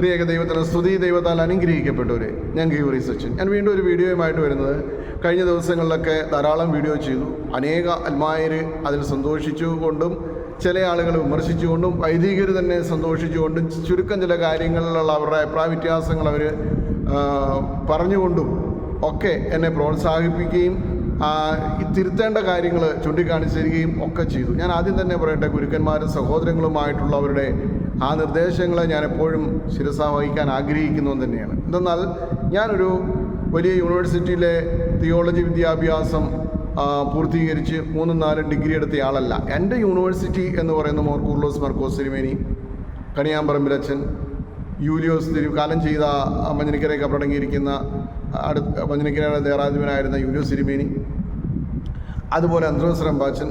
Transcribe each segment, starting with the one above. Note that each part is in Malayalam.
ത്രിയേക ദൈവത്തിന് സ്തുതി ദൈവത്താൽ അനുഗ്രഹിക്കപ്പെട്ടവരെ. ഞാൻ ഗീവറി സച്ചിൻ. ഞാൻ വീണ്ടും ഒരു വീഡിയോയുമായിട്ട് വരുന്നത്. കഴിഞ്ഞ ദിവസങ്ങളിലൊക്കെ ധാരാളം വീഡിയോ ചെയ്തു. അനേക അൽമായർ അതിൽ സന്തോഷിച്ചുകൊണ്ടും ചില ആളുകൾ വിമർശിച്ചുകൊണ്ടും വൈദികർ തന്നെ സന്തോഷിച്ചുകൊണ്ടും ചുരുക്കം ചില കാര്യങ്ങളിലുള്ള അവരുടെ അഭിപ്രായ വ്യത്യാസങ്ങൾ അവർ പറഞ്ഞുകൊണ്ടും ഒക്കെ എന്നെ പ്രോത്സാഹിപ്പിക്കുകയും തിരുത്തേണ്ട കാര്യങ്ങൾ ചൂണ്ടിക്കാണിച്ചു തരികയും ഒക്കെ ചെയ്തു. ഞാൻ ആദ്യം തന്നെ പറയട്ടെ ഗുരുക്കന്മാരും സഹോദരങ്ങളുമായിട്ടുള്ളവരുടെ ആ നിർദ്ദേശങ്ങളെ ഞാൻ എപ്പോഴും ശിരസ വഹിക്കാൻ ആഗ്രഹിക്കുന്നു തന്നെയാണ്. എന്തെന്നാൽ ഞാനൊരു വലിയ യൂണിവേഴ്സിറ്റിയിലെ തിയോളജി വിദ്യാഭ്യാസം പൂർത്തീകരിച്ച് മൂന്നും നാലും ഡിഗ്രി എടുത്തയാളല്ല. എന്റെ യൂണിവേഴ്സിറ്റി എന്ന് പറയുന്ന മോർ കൂർലോസ് മർക്കോസ് സിനിമേനി കണിയാമ്പറമ്പിലച്ചൻ യൂലിയോസ് തിരു കാലം ചെയ്ത മഞ്ഞനിക്കരെ കപ്പടങ്ങിയിരിക്കുന്ന അടുത്ത മഞ്ഞനിക്കരയുടെ ദേറാധിപനായിരുന്ന യൂലിയോസ് തിരുമേനി അതുപോലെ അന്ത്രോസ് റമ്പാച്ചൻ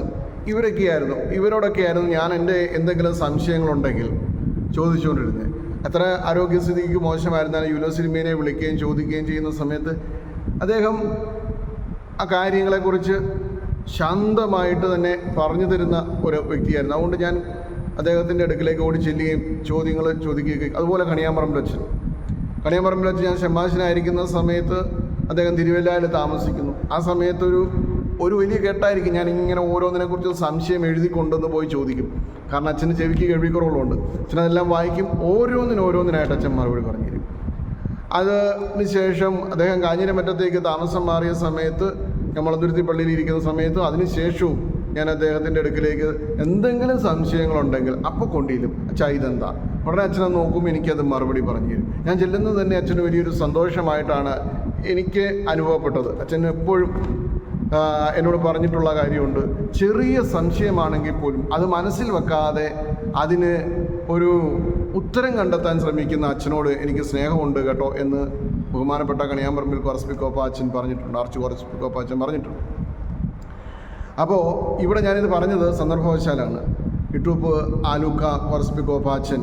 ഇവരൊക്കെയായിരുന്നു. ഇവരോടൊക്കെയായിരുന്നു ഞാൻ എന്റെ എന്തെങ്കിലും സംശയങ്ങളുണ്ടെങ്കിൽ ചോദിച്ചുകൊണ്ടിരുന്നത് എത്ര ആരോഗ്യസ്ഥിതിക്ക് മോശമായിരുന്നാലും സിനിമേനെ വിളിക്കുകയും ചോദിക്കുകയും ചെയ്യുന്ന സമയത്ത് അദ്ദേഹം ആ കാര്യങ്ങളെക്കുറിച്ച് ശാന്തമായിട്ട് തന്നെ പറഞ്ഞു തരുന്ന ഒരു വ്യക്തിയായിരുന്നു. അതുകൊണ്ട് ഞാൻ അദ്ദേഹത്തിന്റെ അടുക്കിലേക്ക് ഓടി ചെല്ലുകയും ചോദ്യങ്ങൾ ചോദിക്കുകയും അതുപോലെ കണിയാമ്പറമ്പിൽ വെച്ച്. കണിയാമ്പറമ്പിൽ വെച്ച് ഞാൻ ഷമ്മാശനായിരിക്കുന്ന സമയത്ത് അദ്ദേഹം തിരുവല്ലയിൽ താമസിക്കുന്നു. ആ സമയത്തൊരു ഒരു വലിയ കേട്ടായിരിക്കും ഞാൻ ഇങ്ങനെ ഓരോന്നിനെക്കുറിച്ച് സംശയം എഴുതി കൊണ്ടുവന്ന് പോയി ചോദിക്കും. കാരണം അച്ഛന് ചെവിക്ക് കേൾവിക്കുറവുള്ളതുകൊണ്ട്. അച്ഛനതെല്ലാം വായിക്കും ഓരോന്നിനും ഓരോന്നിനായിട്ട് അച്ഛൻ മറുപടി പറഞ്ഞു തരും അതിന് ശേഷം അദ്ദേഹം കാഞ്ഞിരമറ്റത്തേക്ക് താമസം മാറിയ സമയത്ത് നമ്മളന്തുരുത്തി പള്ളിയിൽ ഇരിക്കുന്ന സമയത്ത് അതിനുശേഷവും ഞാൻ അദ്ദേഹത്തിന്റെ അടുക്കിലേക്ക് എന്തെങ്കിലും സംശയങ്ങളുണ്ടെങ്കിൽ അപ്പോൾ കൊണ്ടിരും അച്ഛാ ഇതെന്താ? ഉടനെ അച്ഛനെ നോക്കും എനിക്കത് മറുപടി പറഞ്ഞു തരും. ഞാൻ ചെല്ലുന്നത് തന്നെ അച്ഛന് വലിയൊരു സന്തോഷമായിട്ടാണ് എനിക്ക് അനുഭവപ്പെട്ടത്. അച്ഛൻ എപ്പോഴും എന്നോട് പറഞ്ഞിട്ടുള്ള കാര്യമുണ്ട്. ചെറിയ സംശയമാണെങ്കിൽ പോലും അത് മനസ്സിൽ വെക്കാതെ അതിന് ഒരു ഉത്തരം കണ്ടെത്താൻ ശ്രമിക്കുന്ന അച്ഛനോട് എനിക്ക് സ്നേഹമുണ്ട് കേട്ടോ എന്ന് ബഹുമാനപ്പെട്ട കണിയാമ്പറമ്പിൽ കൊറസ്പിക്കോപ്പ അച്ഛൻ പറഞ്ഞിട്ടുണ്ട്. ആർച്ച് പിക്കോപ്പ അച്ഛൻ പറഞ്ഞിട്ടുണ്ട്. അപ്പോൾ ഇവിടെ ഞാനിത് പറഞ്ഞത് സന്ദർഭവശാലാണ്. ഇട്ടൂപ്പ് ആലൂക്ക കൊറസ്പിക്കോപ്പ അച്ഛൻ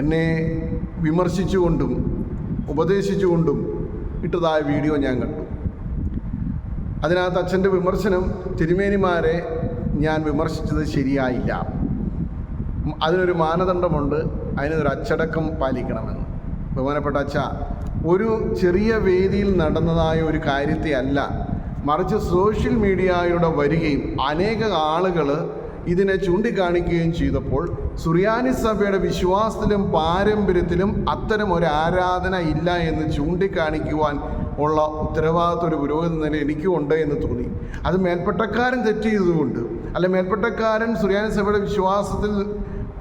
എന്നെ വിമർശിച്ചുകൊണ്ടും ഉപദേശിച്ചുകൊണ്ടും ഇട്ടതായ വീഡിയോ ഞാൻ കണ്ടു. അതിനകത്ത് അച്ഛന്റെ വിമർശനം തിരുമേനിമാരെ ഞാൻ വിമർശിച്ചത് ശരിയായില്ല. അതിനൊരു മാനദണ്ഡമുണ്ട്. അതിനൊരു അച്ചടക്കം പാലിക്കണമെന്ന്. ബഹുമാനപ്പെട്ട അച്ഛ ഒരു ചെറിയ വേദിയിൽ നടന്നതായ ഒരു കാര്യത്തെ അല്ല മറിച്ച് സോഷ്യൽ മീഡിയയുടെ വരികയും അനേക ആളുകൾ ഇതിനെ ചൂണ്ടിക്കാണിക്കുകയും ചെയ്തപ്പോൾ സുറിയാനി സഭയുടെ വിശ്വാസത്തിലും പാരമ്പര്യത്തിലും അത്തരം ഒരു ആരാധന ഇല്ല എന്ന് ചൂണ്ടിക്കാണിക്കുവാൻ ഉള്ള ഉത്തരവാദിത്വ ഒരു പുരോഗതി നില എനിക്കും ഉണ്ട് എന്ന് തോന്നി. അത് മേൽപ്പെട്ടക്കാരൻ തെറ്റ് ചെയ്തതുകൊണ്ട്. അല്ല മേൽപ്പെട്ടക്കാരൻ സുറിയാനി സഭയുടെ വിശ്വാസത്തിൽ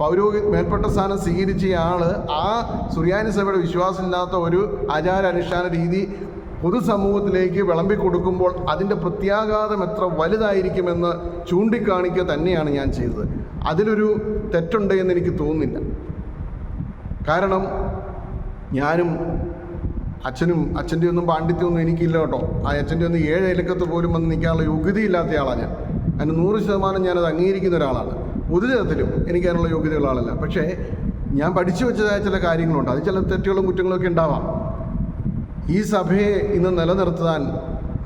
പൗരോഹി മേൽപ്പെട്ട സ്ഥാനം സ്വീകരിച്ച ആൾ ആ സുറിയാനി സഭയുടെ വിശ്വാസമില്ലാത്ത ഒരു ആചാര അനുഷ്ഠാന രീതി പൊതുസമൂഹത്തിലേക്ക് വിളമ്പി കൊടുക്കുമ്പോൾ അതിന്റെ പ്രത്യാഘാതം എത്ര വലുതായിരിക്കുമെന്ന് ചൂണ്ടിക്കാണിക്കുക തന്നെയാണ് ഞാൻ ചെയ്തത്. അതിലൊരു തെറ്റുണ്ട് എന്ന് എനിക്ക് തോന്നുന്നില്ല. കാരണം ഞാനും അച്ഛനും അച്ഛന്റെ ഒന്നും പാണ്ഡിത്യമൊന്നും എനിക്കില്ല കേട്ടോ. ആ അച്ഛന്റെ ഒന്നും ഏഴ് ഇലക്കത്ത് പോലും വന്ന് നിൽക്കാനുള്ള യോഗ്യതയില്ലാത്ത ആളാണ് ഞാൻ. അതിന് നൂറ് ശതമാനം ഞാനത് അംഗീകരിക്കുന്ന ഒരാളാണ്. എനിക്ക് അതിനുള്ള യോഗ്യതയുള്ള ആളല്ല. പക്ഷേ ഞാൻ പഠിച്ചു വെച്ചതായ ചില കാര്യങ്ങളുണ്ട്. അത് ചില തെറ്റുകളും കുറ്റങ്ങളും ഒക്കെ ഉണ്ടാവാം. ഈ സഭയെ ഇന്ന് നിലനിർത്താൻ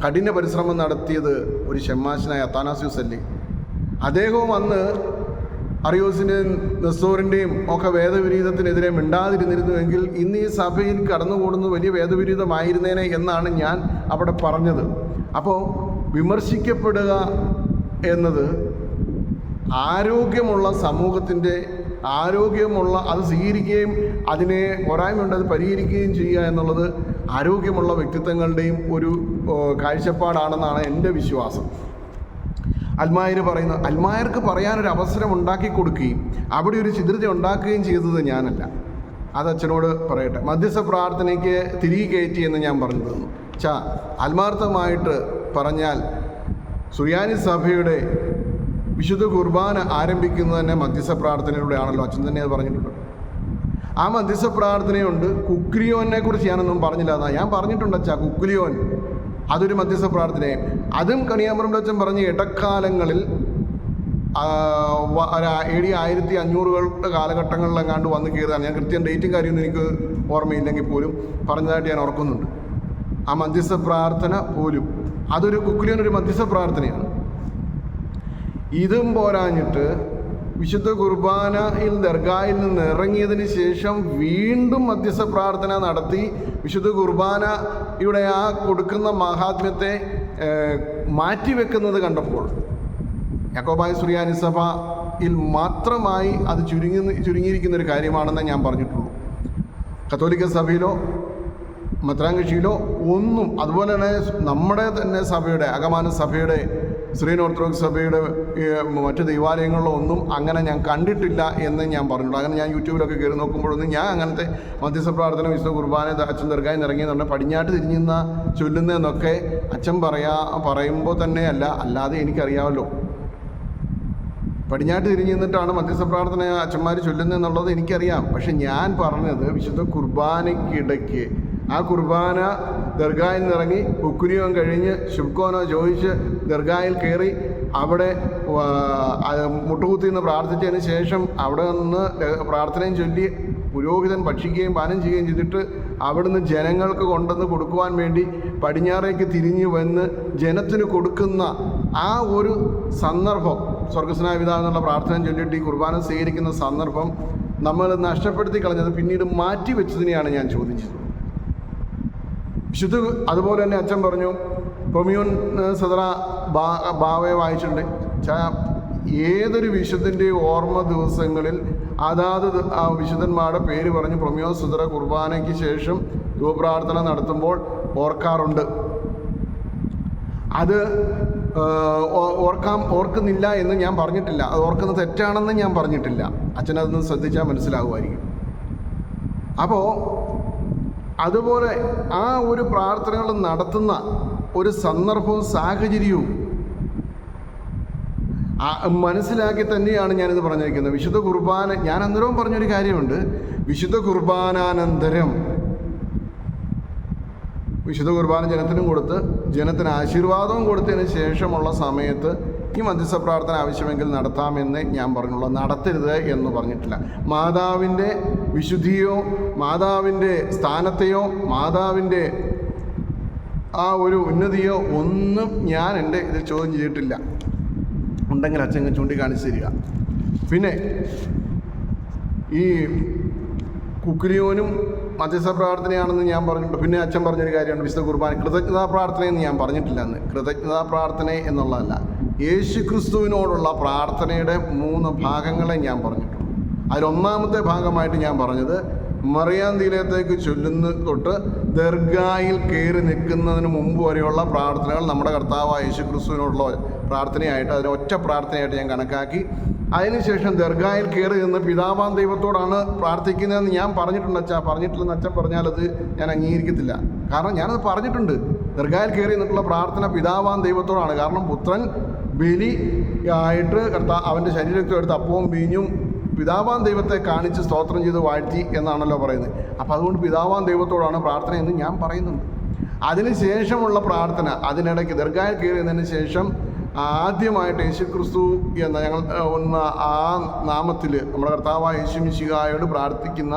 കഠിന പരിശ്രമം നടത്തിയത് ഒരു ഷെമ്മാശനായ അത്താനാസ്യൂസ് അല്ലേ അദ്ദേഹവും അന്ന് അറിയോസിന്റെയും നെസ്തോറിന്റെയും ഒക്കെ വേദവിരീതത്തിനെതിരെ മിണ്ടാതിരുന്നിരുന്നുവെങ്കിൽ ഇന്ന് ഈ സഭയിൽ കടന്നുകൂടുന്നത് വലിയ വേദവിരീതമായിരുന്നേനെ എന്നാണ് ഞാൻ അവിടെ പറഞ്ഞത്. അപ്പോൾ വിമർശിക്കപ്പെടുക എന്നത് ആരോഗ്യമുള്ള സമൂഹത്തിന്റെ ആരോഗ്യമുള്ള അത് സ്വീകരിക്കുകയും അതിനെ പോരായ്മയുണ്ട് അത് പരിഹരിക്കുകയും ചെയ്യുക എന്നുള്ളത് ആരോഗ്യമുള്ള വ്യക്തിത്വങ്ങളുടെയും ഒരു കാഴ്ചപ്പാടാണെന്നാണ് എന്റെ വിശ്വാസം. അൽമായർ പറയുന്നു അൽമായർക്ക് പറയാനൊരു അവസരം ഉണ്ടാക്കി കൊടുക്കുകയും അവിടെ ഒരു ചിത്രത ഉണ്ടാക്കുകയും ചെയ്തത് ഞാനല്ല. അത് അച്ഛനോട് പറയട്ടെ. മധ്യസ്ഥ പ്രാർത്ഥനയ്ക്ക് തിരികെ കയറ്റി എന്ന് ഞാൻ പറഞ്ഞു തന്നു. ചാ ആത്മാർത്ഥമായിട്ട് പറഞ്ഞാൽ സുറിയാനി സഭയുടെ വിശുദ്ധ കുർബാന ആരംഭിക്കുന്നത് തന്നെ മധ്യസ്ഥ പ്രാർത്ഥനയിലൂടെയാണല്ലോ. അച്ഛൻ തന്നെ അത് പറഞ്ഞിട്ടുണ്ട്. ആ മധ്യസ്ഥ പ്രാർത്ഥനയുണ്ട്. കുക്രിയോനെ കുറിച്ച് ഞാനൊന്നും പറഞ്ഞില്ല. എന്നാ ഞാൻ പറഞ്ഞിട്ടുണ്ട് അച്ഛാ കുക്രിയോൻ. അതൊരു മധ്യസ്ഥ പ്രാർത്ഥനയെ അതും കണിയാമ്പറമ്പ് അച്ഛൻ പറഞ്ഞ ഇടക്കാലങ്ങളിൽ ഏഴി ആയിരത്തി അഞ്ഞൂറുകളുടെ കാലഘട്ടങ്ങളിലെങ്ങാണ്ട് വന്ന് കയറുകയാണ് ഞാൻ കൃത്യം ഡേറ്റും കാര്യമൊന്നും എനിക്ക് ഓർമ്മയില്ലെങ്കിൽ പോലും പറഞ്ഞതായിട്ട് ഞാൻ ഓർക്കുന്നുണ്ട്. ആ മധ്യസ്ഥ പ്രാർത്ഥന പോലും അതൊരു കുക്കുലിയൻ ഒരു മധ്യസ്ഥ പ്രാർത്ഥനയാണ്. ഇതും പോരാഞ്ഞിട്ട് വിശുദ്ധ കുർബാനയിൽ ദർഗായിൽ നിന്ന് ഇറങ്ങിയതിന് ശേഷം വീണ്ടും മധ്യസ്ഥ പ്രാർത്ഥന നടത്തി വിശുദ്ധ കുർബാന ഇവിടെ ആ കൊടുക്കുന്ന മഹാത്മ്യത്തെ മാറ്റിവെക്കുന്നത് കണ്ടപ്പോൾ യാക്കോബായ സുറിയാനി സഭയിൽ മാത്രമായി അത് ചുരുങ്ങി ചുരുങ്ങിയിരിക്കുന്ന ഒരു കാര്യമാണെന്ന് ഞാൻ പറഞ്ഞിട്ടുള്ളൂ. കത്തോലിക്ക സഭയിലോ മത്രാങ്കക്ഷിയിലോ ഒന്നും അതുപോലെ തന്നെ നമ്മുടെ തന്നെ സഭയുടെ അകമാന സഭയുടെ ശ്രീ ഓർത്തഡോക്സ് സഭയുടെ മറ്റ് ദൈവാലയങ്ങളിലോ ഒന്നും അങ്ങനെ ഞാൻ കണ്ടിട്ടില്ല എന്ന് ഞാൻ പറഞ്ഞിട്ടുണ്ട്. അങ്ങനെ ഞാൻ യൂട്യൂബിലൊക്കെ കയറി നോക്കുമ്പോഴൊന്നും ഞാൻ അങ്ങനത്തെ മധ്യസ്ഥ പ്രാർത്ഥന വിശുദ്ധ കുർബാന അച്ഛൻ ദർഗായി പറഞ്ഞാൽ പടിഞ്ഞാട്ട് തിരിഞ്ഞുന്ന ചൊല്ലുന്നതെന്നൊക്കെ അച്ഛൻ പറയാ പറയുമ്പോൾ തന്നെയല്ല അല്ലാതെ എനിക്കറിയാമല്ലോ. പടിഞ്ഞാട്ട് തിരിഞ്ഞു നിന്നിട്ടാണ് മധ്യസ്ഥ പ്രാർത്ഥന അച്ഛന്മാർ ചൊല്ലുന്നതെന്നുള്ളത് എനിക്കറിയാം. പക്ഷെ ഞാൻ പറഞ്ഞത് വിശുദ്ധ കുർബാനയ്ക്കിടയ്ക്ക്. ആ കുർബാന ദർഗായിൽ നിന്നിറങ്ങി ഉക്കുനിയോൻ കഴിഞ്ഞ് ശുഭ്കോനോ ചോദിച്ച് ദർഗായിൽ കയറി അവിടെ മുട്ടുകുത്തി നിന്ന് പ്രാർത്ഥിച്ചതിന് ശേഷം അവിടെ നിന്ന് പ്രാർത്ഥനയും ചൊല്ലി പുരോഹിതൻ ഭക്ഷിക്കുകയും പാനം ചെയ്യുകയും ചെയ്തിട്ട് അവിടുന്ന് ജനങ്ങൾക്ക് കൊണ്ടുവന്ന് കൊടുക്കുവാൻ വേണ്ടി പടിഞ്ഞാറേക്ക് തിരിഞ്ഞു വന്ന് ജനത്തിന് കൊടുക്കുന്ന ആ ഒരു സന്ദർഭം സ്വർഗസ്നായ എന്നുള്ള പ്രാർത്ഥന ചൊല്ലിയിട്ട് ഈ കുർബാന സ്വീകരിക്കുന്ന സന്ദർഭം നമ്മൾ നഷ്ടപ്പെടുത്തി കളഞ്ഞത് പിന്നീട് മാറ്റി വെച്ചതിനെയാണ് ഞാൻ ചോദിച്ചത്. വിശുദ്ധ അതുപോലെ തന്നെ അച്ഛൻ പറഞ്ഞു പ്രൊമിയോൻ സദറ ബാ ബാവയെ വായിച്ചിട്ടുണ്ട്. ചാ ഏതൊരു വിശുദ്ധന്റെ ഓർമ്മ ദിവസങ്ങളിൽ അതാത് ആ വിശുദ്ധന്മാരുടെ പേര് പറഞ്ഞ് പ്രൊമിയോ സുതറ കുർബാനയ്ക്ക് ശേഷം രൂപപ്രാർത്ഥന നടത്തുമ്പോൾ ഓർക്കാറുണ്ട്. അത് ഓർക്കാം ഓർക്കുന്നില്ല എന്ന് ഞാൻ പറഞ്ഞിട്ടില്ല. അത് ഓർക്കുന്നത് തെറ്റാണെന്ന് ഞാൻ പറഞ്ഞിട്ടില്ല. അച്ഛനതൊന്ന് ശ്രദ്ധിച്ചാൽ മനസ്സിലാകുമായിരിക്കും. അപ്പോൾ അതുപോലെ ആ ഒരു പ്രാർത്ഥനകൾ നടത്തുന്ന ഒരു സന്ദർഭവും സാഹചര്യവും മനസ്സിലാക്കി തന്നെയാണ് ഞാനിത് പറഞ്ഞിരിക്കുന്നത്. വിശുദ്ധ കുർബാന ഞാൻ അന്നേരവും പറഞ്ഞൊരു കാര്യമുണ്ട്. വിശുദ്ധ കുർബാനാനന്തരം. വിശുദ്ധ കുർബാന ജനത്തിനും കൊടുത്ത് ജനത്തിന് ആശീർവാദവും കൊടുത്തതിന് ശേഷമുള്ള സമയത്ത് ഈ മധ്യസ്ഥ പ്രാർത്ഥന ആവശ്യമെങ്കിൽ നടത്താമെന്ന് ഞാൻ പറഞ്ഞുള്ളൂ. നടത്തരുത് എന്ന് പറഞ്ഞിട്ടില്ല. മാതാവിന്റെ വിശുദ്ധിയോ മാതാവിന്റെ സ്ഥാനത്തെയോ മാതാവിന്റെ ആ ഒരു ഉന്നതിയോ ഒന്നും ഞാൻ എന്റെ ഇതിൽ ചോദ്യം ചെയ്തിട്ടില്ല. ഉണ്ടെങ്കിൽ അച്ഛൻ ചൂണ്ടിക്കാണിച്ച് തരിക. പിന്നെ ഈ കുക്കുലിയോനും മധ്യസ്ഥ പ്രാർത്ഥനയാണെന്ന് ഞാൻ പറഞ്ഞിട്ടുണ്ട്. പിന്നെ അച്ഛൻ പറഞ്ഞൊരു കാര്യമാണ് വിശുദ്ധ കുർബാന. കൃതജ്ഞതാ പ്രാർത്ഥന എന്ന് ഞാൻ പറഞ്ഞിട്ടില്ല അന്ന്. കൃതജ്ഞതാ പ്രാർത്ഥന എന്നുള്ളതല്ല. യേശു ക്രിസ്തുവിനോടുള്ള പ്രാർത്ഥനയുടെ മൂന്ന് ഭാഗങ്ങളെ ഞാൻ പറഞ്ഞിട്ടുണ്ട് അതിലൊന്നാമത്തെ ഭാഗമായിട്ട് ഞാൻ പറഞ്ഞത് മറിയാൻ തീരത്തേക്ക് ചൊല്ലുന്ന തൊട്ട് ദർഗായിൽ കയറി നിൽക്കുന്നതിന് മുമ്പ് വരെയുള്ള പ്രാർത്ഥനകൾ നമ്മുടെ കർത്താവായ യേശു ക്രിസ്തുവിനോടുള്ള പ്രാർത്ഥനയായിട്ട് അതിനെ ഒറ്റ പ്രാർത്ഥനയായിട്ട് ഞാൻ കണക്കാക്കി. അതിനുശേഷം ദർഗായിൽ കയറി നിന്ന് പിതാവാൻ ദൈവത്തോടാണ് പ്രാർത്ഥിക്കുന്നതെന്ന് ഞാൻ പറഞ്ഞിട്ടുണ്ട് അച്ഛാ. പറഞ്ഞിട്ടില്ലെന്ന് അച്ഛൻ പറഞ്ഞാൽ അത് ഞാൻ അംഗീകരിക്കത്തില്ല. കാരണം ഞാനത് പറഞ്ഞിട്ടുണ്ട്. ദർഗായിൽ കയറി നിന്നിട്ടുള്ള പ്രാർത്ഥന പിതാവാൻ ദൈവത്തോടാണ്. കാരണം പുത്രൻ ബലി ആയിട്ട് കർത്താ അവന്റെ ശരീരത്തിൽ എടുത്ത് അപ്പവും വീഞ്ഞും പിതാവാൻ ദൈവത്തെ കാണിച്ച് സ്തോത്രം ചെയ്ത് വാഴ്ത്തി എന്നാണല്ലോ പറയുന്നത്. അപ്പോൾ അതുകൊണ്ട് പിതാവാൻ ദൈവത്തോടാണ് പ്രാർത്ഥന എന്ന് ഞാൻ പറയുന്നുണ്ട്. അതിനുശേഷമുള്ള പ്രാർത്ഥന അതിനിടയ്ക്ക് ദർഗായിൽ കയറിയതിന് ശേഷം ആദ്യമായിട്ട് യേശു ക്രിസ്തു എന്ന ഞങ്ങൾ ഒന്ന് ആ നാമത്തിൽ നമ്മുടെ കർത്താവായ യേശു മിശിഹായോട് പ്രാർത്ഥിക്കുന്ന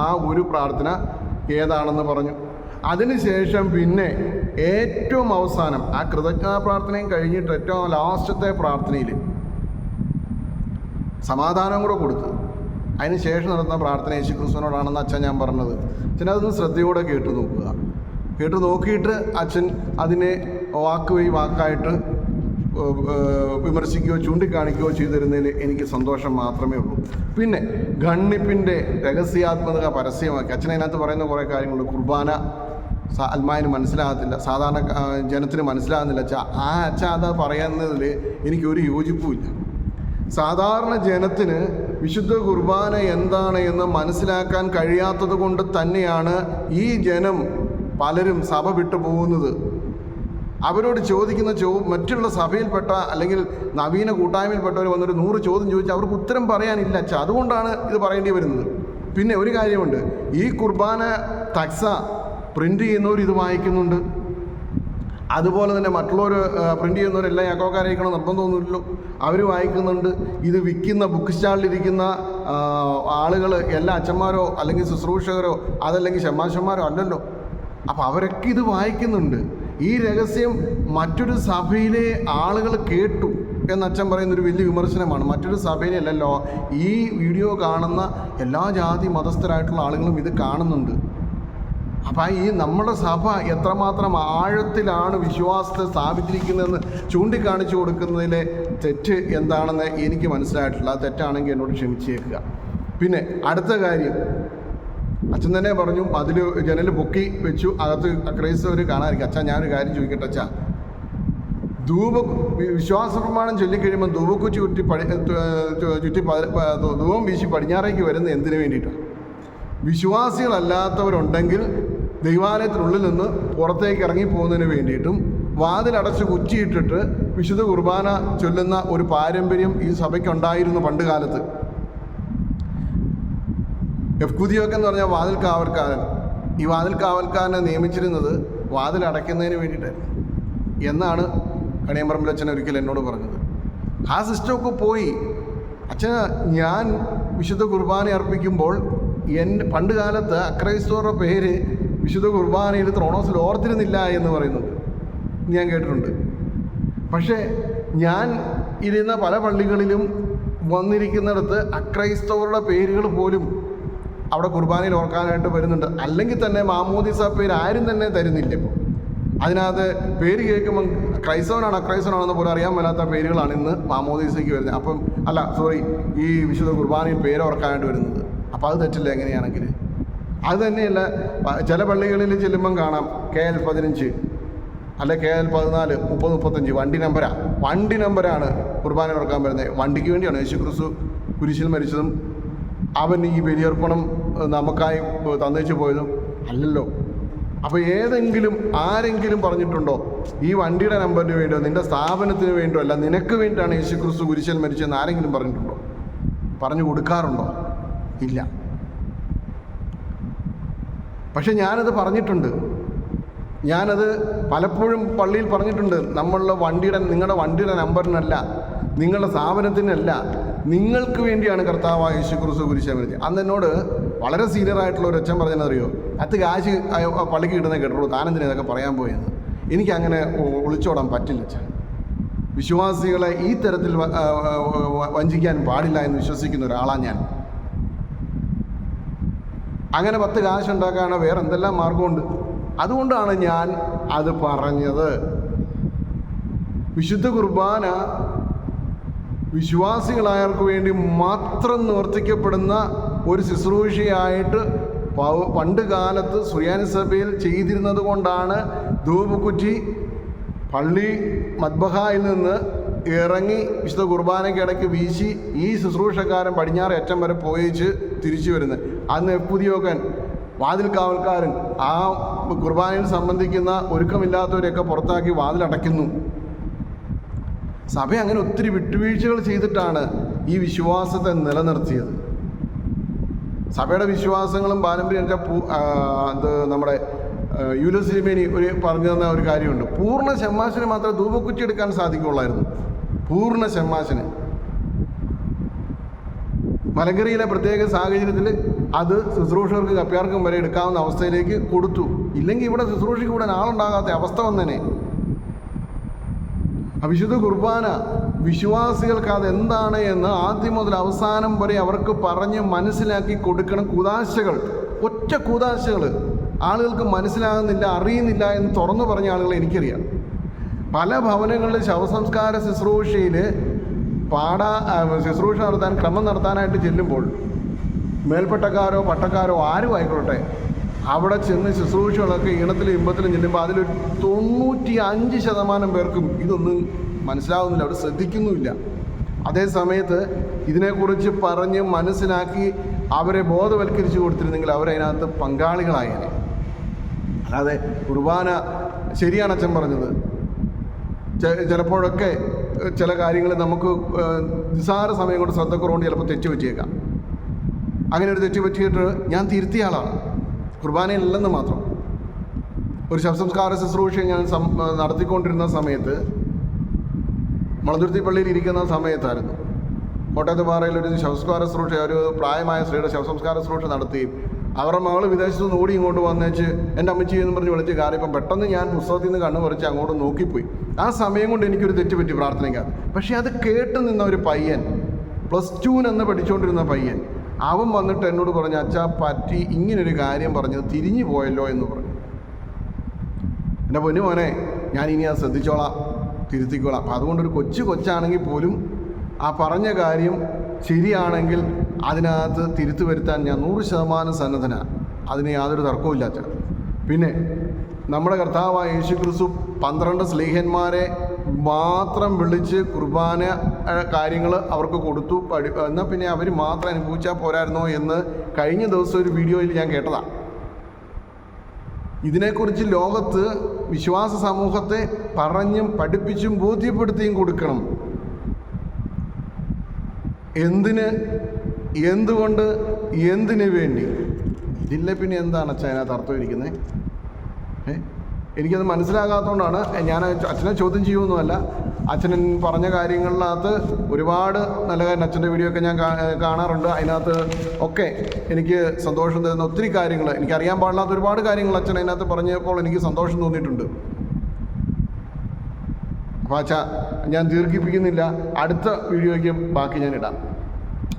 ആ ഒരു പ്രാർത്ഥന ഏതാണെന്ന് പറഞ്ഞു. അതിനുശേഷം പിന്നെ ഏറ്റവും അവസാനം ആ കൃതജ്ഞതാ പ്രാർത്ഥനയും കഴിഞ്ഞിട്ട് ഏറ്റവും ലാസ്റ്റത്തെ പ്രാർത്ഥനയിൽ സമാധാനം കൂടെ കൊടുത്ത്. അതിന് ശേഷം നടത്തുന്ന പ്രാർത്ഥന യേശു ക്രിസ്തുവിനോടാണെന്ന് അച്ഛൻ ഞാൻ പറഞ്ഞത്. അച്ഛൻ അതൊന്ന് ശ്രദ്ധയോടെ കേട്ട് നോക്കുക. കേട്ട് നോക്കിയിട്ട് അച്ഛൻ അതിനെ വാക്ക് വഴി വാക്കായിട്ട് വിമർശിക്കുകയോ ചൂണ്ടിക്കാണിക്കുകയോ ചെയ്തിരുന്നതിൽ എനിക്ക് സന്തോഷം മാത്രമേ ഉള്ളൂ. പിന്നെ ഗണ്ണിപ്പിന്റെ രഹസ്യാത്മക പരസ്യമാക്കി. അച്ഛൻ അതിനകത്ത് പറയുന്ന കുറേ കാര്യങ്ങളുണ്ട്. കുർബാന അൽമായന് മനസ്സിലാകത്തില്ല. സാധാരണ ജനത്തിന് മനസ്സിലാകുന്നില്ല. അച്ഛ ആ അച്ഛ അത് പറയുന്നതിൽ എനിക്കൊരു യോജിപ്പുമില്ല. സാധാരണ ജനത്തിന് വിശുദ്ധ കുർബാന എന്താണ് എന്ന് മനസ്സിലാക്കാൻ കഴിയാത്തത് കൊണ്ട് തന്നെയാണ് ഈ ജനം പലരും സഭ വിട്ടു പോകുന്നത്. അവരോട് ചോദിക്കുന്ന ചോ മറ്റുള്ള സഭയിൽപ്പെട്ട അല്ലെങ്കിൽ നവീന കൂട്ടായ്മയിൽപ്പെട്ടവർ വന്നൊരു നൂറ് ചോദ്യം ചോദിച്ചാൽ അവർക്ക് ഉത്തരം പറയാനില്ല അച്ഛ. അതുകൊണ്ടാണ് ഇത് പറയേണ്ടി വരുന്നത്. പിന്നെ ഒരു കാര്യമുണ്ട്. ഈ കുർബാന തക്സ പ്രിന്റ് ചെയ്യുന്നവർ ഇത് വായിക്കുന്നുണ്ട്. അതുപോലെ തന്നെ മറ്റുള്ളവർ പ്രിന്റ് ചെയ്യുന്നവരെല്ലാം യാക്കോക്കാരയക്കണം നിർബന്ധമൊന്നുമില്ലല്ലോ അവർ വായിക്കുന്നുണ്ട്. ഇത് വിൽക്കുന്ന ബുക്ക് സ്റ്റാളിലിരിക്കുന്ന ആളുകൾ എല്ലാ അച്ഛന്മാരോ അല്ലെങ്കിൽ ശുശ്രൂഷകരോ അതല്ലെങ്കിൽ ഷമാശന്മാരോ അല്ലല്ലോ. അപ്പോൾ അവരൊക്കെ ഇത് വായിക്കുന്നുണ്ട്. ഈ രഹസ്യം മറ്റൊരു സഭയിലെ ആളുകൾ കേട്ടു എന്ന് അച്ഛൻ പറയുന്നൊരു വലിയ വിമർശനമാണ്. മറ്റൊരു സഭയിലെ അല്ലല്ലോ ഈ വീഡിയോ കാണുന്ന എല്ലാ ജാതി മതസ്ഥരായിട്ടുള്ള ആളുകളും ഇത് കാണുന്നുണ്ട്. അപ്പം ഈ നമ്മുടെ സഭ എത്രമാത്രം ആഴത്തിലാണ് വിശ്വാസത്തെ സ്ഥാപിച്ചിരിക്കുന്നതെന്ന് ചൂണ്ടിക്കാണിച്ചു കൊടുക്കുന്നതിലെ തെറ്റ് എന്താണെന്ന് എനിക്ക് മനസ്സിലായിട്ടില്ല. ആ തെറ്റാണെങ്കിൽ എന്നോട് ക്ഷമിച്ചേക്കുക. പിന്നെ അടുത്ത കാര്യം. അച്ഛൻ തന്നെ പറഞ്ഞു അതിൽ ജനൽ പൊക്കി വെച്ചു അകത്ത് ക്രൈസ്തവർ കാണാതിരിക്കും അച്ഛാ ഞാനൊരു കാര്യം ചോദിക്കട്ടെ അച്ഛാ. ധൂപ വിശ്വാസ പ്രമാണം ചൊല്ലിക്കഴിയുമ്പോൾ ധൂപക്കുച്ചി ചുറ്റി പടി ചുറ്റി ധൂപം വീശി പടിഞ്ഞാറേക്ക് വരുന്നത് എന്തിനു വേണ്ടിയിട്ടാണ് വിശ്വാസികളല്ലാത്തവരുണ്ടെങ്കിൽ ദൈവാലയത്തിനുള്ളിൽ നിന്ന് പുറത്തേക്ക് ഇറങ്ങി പോകുന്നതിന് വേണ്ടിയിട്ടും വാതിലടച്ച് കുച്ചിയിട്ടിട്ട് വിശുദ്ധ കുർബാന ചൊല്ലുന്ന ഒരു പാരമ്പര്യം ഈ സഭയ്ക്കുണ്ടായിരുന്നു പണ്ട് കാലത്ത്. എഫ്കുദിയൊക്കെ എന്ന് പറഞ്ഞാൽ വാതിൽ കാവൽക്കാരൻ ഈ വാതിൽ കാവൽക്കാരനെ നിയമിച്ചിരുന്നത് വാതിൽ അടയ്ക്കുന്നതിന് വേണ്ടിയിട്ടായിരുന്നു. എന്നാണ് കണിയമ്പറമ്പിൽ അച്ഛൻ ഒരിക്കൽ എന്നോട് പറഞ്ഞത്. ആ സിസ്റ്റമൊക്കെ പോയി. അച്ഛൻ ഞാൻ വിശുദ്ധ കുർബാന അർപ്പിക്കുമ്പോൾ എന്റെ പണ്ട് കാലത്ത് അക്രൈസ്തവരുടെ പേര് വിശുദ്ധ കുർബാനയിൽ ത്രോണോസിൽ ഓർത്തിരുന്നില്ല എന്ന് പറയുന്നുണ്ട്. ഞാൻ കേട്ടിട്ടുണ്ട്. പക്ഷേ ഞാൻ ഇരുന്ന പല പള്ളികളിലും വന്നിരിക്കുന്നിടത്ത് അക്രൈസ്തവരുടെ പേരുകൾ പോലും അവിടെ കുർബാനയിൽ ഓർക്കാനായിട്ട് വരുന്നുണ്ട്. അല്ലെങ്കിൽ തന്നെ മാമോദിസ പേര് ആരും തന്നെ തരുന്നില്ല ഇപ്പോൾ. അതിനകത്ത് പേര് കേൾക്കുമ്പം ക്രൈസ്തവനാണ് അക്രൈസ്തവനാണെന്ന് പോലും അറിയാൻ മേലാത്ത പേരുകളാണ് ഇന്ന് മാമോദീസയ്ക്ക് വരുന്നത്. അപ്പം അല്ല സോറി ഈ വിശുദ്ധ കുർബാനയിൽ പേര് ഓർക്കാനായിട്ട് വരുന്നത്. അപ്പോൾ അത് തെറ്റില്ല എങ്ങനെയാണെങ്കിൽ അത് തന്നെയല്ല ചില പള്ളികളിൽ ചെല്ലുമ്പം കാണാം കെ എൽ പതിനഞ്ച് അല്ലെ കെ എൽ പതിനാല് മുപ്പത് മുപ്പത്തഞ്ച് വണ്ടി നമ്പരാ. വണ്ടി നമ്പരാണ് കുർബാന ഉറക്കാൻ വരുന്നത് വണ്ടിക്ക് വേണ്ടിയാണ് യേശു ക്രിസ്തു കുരിശിൽ മരിച്ചതും അവൻ ഈ ബലിയർപ്പണം നമുക്കായി തന്നേച്ചു പോയതും അല്ലല്ലോ. അപ്പോൾ ഏതെങ്കിലും ആരെങ്കിലും പറഞ്ഞിട്ടുണ്ടോ ഈ വണ്ടിയുടെ നമ്പറിന് വേണ്ടിയോ നിന്റെ സ്ഥാപനത്തിന് വേണ്ടിയോ അല്ല നിനക്ക് വേണ്ടിയിട്ടാണ് യേശു ക്രിസ്തു കുരിശിൽ മരിച്ചതെന്ന് ആരെങ്കിലും പറഞ്ഞിട്ടുണ്ടോ? പറഞ്ഞു കൊടുക്കാറുണ്ടോ? ഇല്ല. പക്ഷെ ഞാനത് പറഞ്ഞിട്ടുണ്ട്. ഞാനത് പലപ്പോഴും പള്ളിയിൽ പറഞ്ഞിട്ടുണ്ട്. നമ്മളുടെ വണ്ടിയുടെ നിങ്ങളുടെ വണ്ടിയുടെ നമ്പറിനല്ല നിങ്ങളുടെ സ്ഥാപനത്തിനല്ല നിങ്ങൾക്ക് വേണ്ടിയാണ് കർത്താവ് യേശു ക്രിസ്തു കുരിശ മരിച്ചത്. അന്ന് എന്നോട് വളരെ സീനിയർ ആയിട്ടുള്ള ഒരു അച്ഛൻ പറഞ്ഞതെന്നറിയോ? അത് കാശ് പള്ളിക്ക് കിട്ടുന്ന കേട്ടുള്ളൂ താനെന്തിനാ ഇതൊക്കെ പറയാൻ പോയെന്ന്? എനിക്കങ്ങനെ ഒളിച്ചോടാൻ പറ്റില്ല അച്ഛൻ. വിശ്വാസികളെ ഈ തരത്തിൽ വഞ്ചിക്കാൻ പാടില്ല എന്ന് വിശ്വസിക്കുന്ന ഒരാളാണ് ഞാൻ. അങ്ങനെ പത്ത് കാശുണ്ടാക്കാണ് വേറെ എന്തെല്ലാം മാർഗമുണ്ട്? അതുകൊണ്ടാണ് ഞാൻ അത് പറഞ്ഞത്. വിശുദ്ധ കുർബാന വിശ്വാസികളായവർക്ക് വേണ്ടി മാത്രം നിവർത്തിക്കപ്പെടുന്ന ഒരു ശുശ്രൂഷയായിട്ട് പണ്ട് കാലത്ത് സുയാനി സഭയിൽ ചെയ്തിരുന്നത് കൊണ്ടാണ് ധൂപക്കുറ്റി പള്ളി മദ്ബഹായിൽ നിന്ന് ഇറങ്ങി വിശുദ്ധ കുർബാനയ്ക്ക് ഇടയ്ക്ക് വീശി ഈ ശുശ്രൂഷക്കാരൻ പടിഞ്ഞാറ് അറ്റം വരെ പോയിച്ച് തിരിച്ചു വരുന്നത്. അന്ന് പുതിയോക്കൻ വാതിൽ കാവൽക്കാരൻ ആ കുർബാനയിൽ സംബന്ധിക്കുന്ന ഒരുക്കമില്ലാത്തവരെയൊക്കെ പുറത്താക്കി വാതിലടയ്ക്കുന്നു. സഭ അങ്ങനെ ഒത്തിരി വിട്ടുവീഴ്ചകൾ ചെയ്തിട്ടാണ് ഈ വിശ്വാസത്തെ നിലനിർത്തിയത്. സഭയുടെ വിശ്വാസങ്ങളും പാരമ്പര്യം വെച്ചാൽ ആ, നമ്മുടെ ആ, ഒരു പറഞ്ഞു തന്ന ഒരു കാര്യമുണ്ട്. പൂർണ ശമ്മാശിന് മാത്രമേ ധൂപക്കുറ്റി എടുക്കാൻ സാധിക്കുള്ളായിരുന്നു പൂർണ ഷമ്മാശന് മലങ്കരയിലെ പ്രത്യേക സാഹചര്യത്തിൽ അത് ശുശ്രൂഷകർക്ക് കപ്പ്യാർക്കും വരെ എടുക്കാവുന്ന അവസ്ഥയിലേക്ക് കൊടുത്തു. ഇല്ലെങ്കിൽ ഇവിടെ ശുശ്രൂഷയ്ക്ക് കൂടെ ആളുണ്ടാകാത്ത അവസ്ഥ വന്നേനെ. അവിശുദ്ധ കുർബാന വിശ്വാസികൾക്ക് അതെന്താണ് എന്ന് ആദ്യം മുതൽ അവസാനം വരെ അവർക്ക് പറഞ്ഞ് മനസ്സിലാക്കി കൊടുക്കണം കൂതാശകൾ. ഒറ്റ കൂതാശകൾ ആളുകൾക്ക് മനസ്സിലാകുന്നില്ല അറിയുന്നില്ല എന്ന് തുറന്നു പറഞ്ഞ ആളുകളെ എനിക്കറിയാം. പല ഭവനങ്ങളിലെ ശവസംസ്കാര ശുശ്രൂഷയിൽ പാടാ ശുശ്രൂഷ നടത്താൻ ക്രമം നടത്താനായിട്ട് ചെല്ലുമ്പോൾ മേൽപ്പെട്ടക്കാരോ പട്ടക്കാരോ ആരും ആയിക്കോട്ടെ അവിടെ ചെന്ന് ശുശ്രൂഷകളൊക്കെ ഈണത്തിലും ഇമ്പത്തിലും ചെല്ലുമ്പോൾ അതിലൊരു തൊണ്ണൂറ്റി അഞ്ച് ശതമാനം പേർക്കും ഇതൊന്നും മനസ്സിലാവുന്നില്ല അവർ ശ്രദ്ധിക്കുന്നുമില്ല. അതേ സമയത്ത് ഇതിനെക്കുറിച്ച് പറഞ്ഞ് മനസ്സിലാക്കി അവരെ ബോധവൽക്കരിച്ച് കൊടുത്തിരുന്നെങ്കിൽ അവരതിനകത്ത് പങ്കാളികളായേനെ. അല്ലാതെ കുർബാന ശരിയാണ് അച്ഛൻ പറഞ്ഞത്. ചിലപ്പോഴൊക്കെ ചില കാര്യങ്ങൾ നമുക്ക് നിസ്സാര സമയം കൊണ്ട് ശ്രദ്ധക്കുറവുകൊണ്ട് ചിലപ്പോൾ തെറ്റ് പറ്റിയേക്കാം. അങ്ങനെ ഒരു തെറ്റ് പറ്റിയിട്ട് ഞാൻ തിരുത്തിയ ആളാണ്. കുർബാനയിലല്ലെന്ന് മാത്രം. ഒരു ശവസംസ്കാര ശുശ്രൂഷ ഞാൻ നടത്തിക്കൊണ്ടിരുന്ന സമയത്ത് മളതുരുത്തി പള്ളിയിൽ ഇരിക്കുന്ന സമയത്തായിരുന്നു. കോട്ടയത്ത് പാറയിൽ ഒരു ശവസംസ്കാര ശുശ്രൂഷ ഒരു പ്രായമായ സ്ത്രീയുടെ ശവസംസ്കാര ശുശ്രൂഷ നടത്തി അവരുടെ മകൾ വിദേശത്ത് നിന്ന് ഓടി ഇങ്ങോട്ട് വന്നേച്ച് എന്റെ അമ്മച്ചി എന്ന് പറഞ്ഞ് വിളിച്ച് കയറിയപ്പം പെട്ടെന്ന് ഞാൻ പുസ്തകത്തിൽ നിന്ന് കണ്ണു പറിച്ച് അങ്ങോട്ട് നോക്കിപ്പോയി. ആ സമയം കൊണ്ട് എനിക്കൊരു തെറ്റ് പറ്റി പ്രാർത്ഥനയ്ക്കകത്ത്. പക്ഷേ അത് കേട്ട് നിന്ന ഒരു പയ്യൻ പ്ലസ് ടുവിനെന്ന് പഠിച്ചുകൊണ്ടിരുന്ന പയ്യൻ അവൻ വന്നിട്ട് എന്നോട് പറഞ്ഞു അച്ഛാ പറ്റി ഇങ്ങനൊരു കാര്യം പറഞ്ഞത് തിരിഞ്ഞു പോയല്ലോ എന്ന് പറഞ്ഞു. എന്റെ പൊന്നു മോനെ ഞാൻ ഇനി അത് ശ്രദ്ധിച്ചോളാം തിരുത്തിക്കോളാം. അപ്പം അതുകൊണ്ടൊരു കൊച്ചു കൊച്ചാണെങ്കിൽ പോലും ആ പറഞ്ഞ കാര്യം ശരിയാണെങ്കിൽ അതിനകത്ത് തിരുത്തു വരുത്താൻ ഞാൻ നൂറ് ശതമാനം സന്നദ്ധനാണ് അതിന് യാതൊരു തർക്കവും പിന്നെ നമ്മുടെ കർത്താവായ യേശു ക്രിസ്തു പന്ത്രണ്ട് സ്ലീഹന്മാരെ മാത്രം വിളിച്ച് കുർബാന കാര്യങ്ങൾ അവർക്ക് കൊടുത്തു പഠി എന്നാൽ പിന്നെ അവർ മാത്രം അനുഭവിച്ചാൽ പോരായിരുന്നോ എന്ന് കഴിഞ്ഞ ദിവസം ഒരു വീഡിയോയിൽ ഞാൻ കേട്ടതാണ് ഇതിനെക്കുറിച്ച് ലോകത്ത് വിശ്വാസ സമൂഹത്തെ പറഞ്ഞും പഠിപ്പിച്ചും ബോധ്യപ്പെടുത്തിയും കൊടുക്കണം. എന്തിന് എന്തുകൊണ്ട് എന്തിനു വേണ്ടി? ഇതില്ല പിന്നെ എന്താണ് അച്ഛൻ അതിനകത്ത് അർത്ഥം ഇരിക്കുന്നത് എനിക്കത് മനസ്സിലാകാത്തതുകൊണ്ടാണ് ഞാൻ അച്ഛനെ ചോദ്യം ചെയ്യുമൊന്നുമല്ല അച്ഛൻ പറഞ്ഞ കാര്യങ്ങളിനകത്ത് ഒരുപാട് നല്ല കാര്യം അച്ഛന്റെ വീഡിയോ ഒക്കെ ഞാൻ കാണാറുണ്ട്. അതിനകത്ത് ഒക്കെ എനിക്ക് സന്തോഷം തരുന്ന ഒത്തിരി കാര്യങ്ങൾ എനിക്കറിയാൻ പാടില്ലാത്ത ഒരുപാട് കാര്യങ്ങൾ അച്ഛൻ അതിനകത്ത് പറഞ്ഞപ്പോൾ എനിക്ക് സന്തോഷം തോന്നിയിട്ടുണ്ട്. അപ്പോൾ അച്ഛാ ഞാൻ ദീർഘിപ്പിക്കുന്നില്ല. അടുത്ത വീഡിയോയ്ക്ക് ബാക്കി ഞാൻ ഇടാം.